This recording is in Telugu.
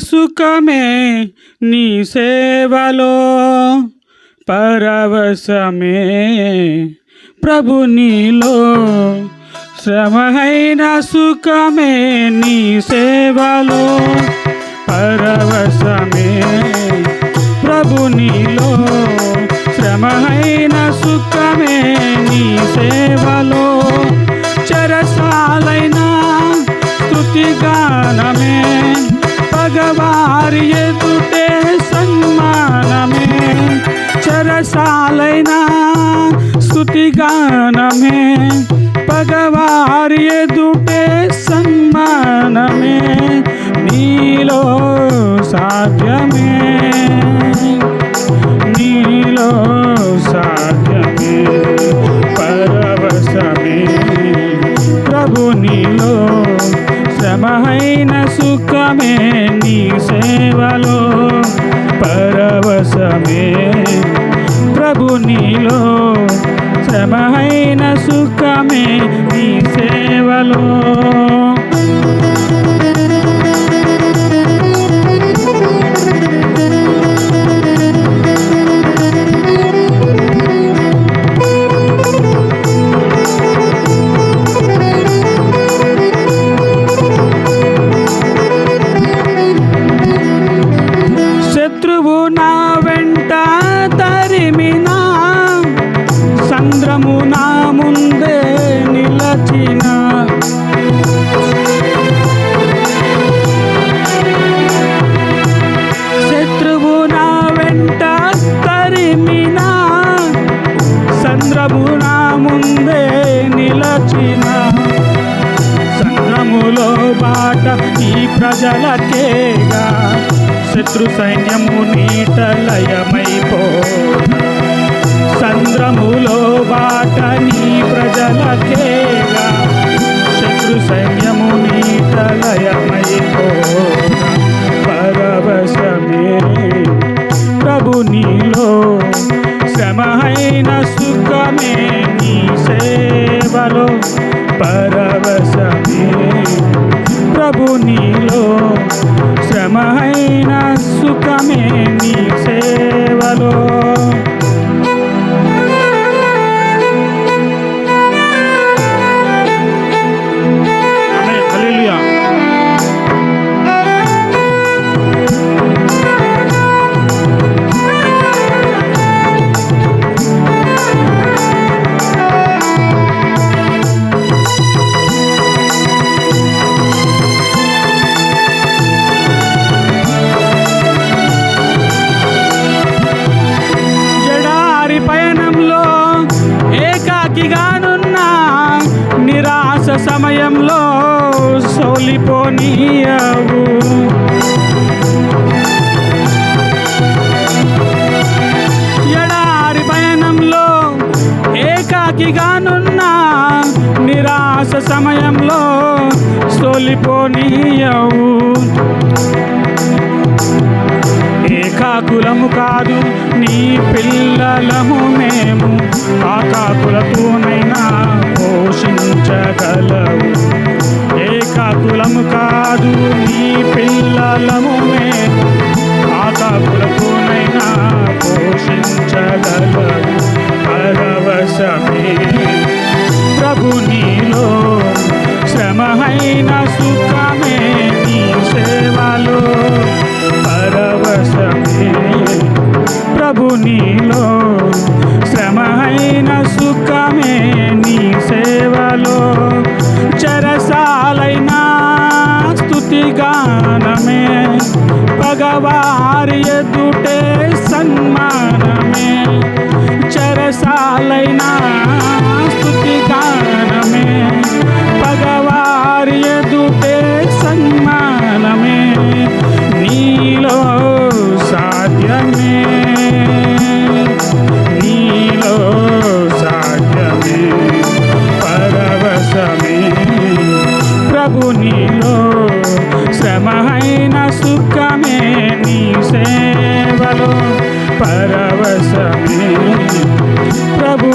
సుఖమే నీ సేవలో పరవశమే ప్రభు నీలో. శ్రమహైన సుఖమే నీ సేవలో పరవశమే ప్రభు నీలో. శ్రమహైన సుఖమే నీ సేవలో చెరసాలైన స్తుతిగానమే మగవారి ఎదుటే సన్మానమే చరసాలైన స్థుతిగానమే పగవారి ఎదుటే సన్మానమే నీలో సాధ్యమే. నీలో సాధ్యమే పరవశమే. ప్రభు నీలో పరమైన సుఖమే నీ సేవలో పరవశమే ప్రభు నీలో. శ్రమహైన సుఖమే నీ సేవలో. సంద్రములో బాట ఈ ప్రజలకేగా. శత్రు సైన్యము నీటలయమైపో సంద్రములో బాట నీ ప్రజలకేగా. శత్రు సైన్యము నీటలయమైపో పరవశమే ప్రభు నీలో. శ్రమహైన సుఖమే నీ సేవలో. పరవశమే. ప్రభు నీలో శ్రమహైన సుఖమే నీ సేవలో. సోలిపోనీయవు ఏకాకులము కాదు సేవలో శ్రమహైన సుఖమే నీ సేవలో. చెరసాలైన స్థుతిగానమే పగవారి ఎదుటే సన్మానమే. చెరసాలైన స్థుతి నీలో శ్రమహైన సుఖమే నీ సేవలో పరవశమే. ప్రభు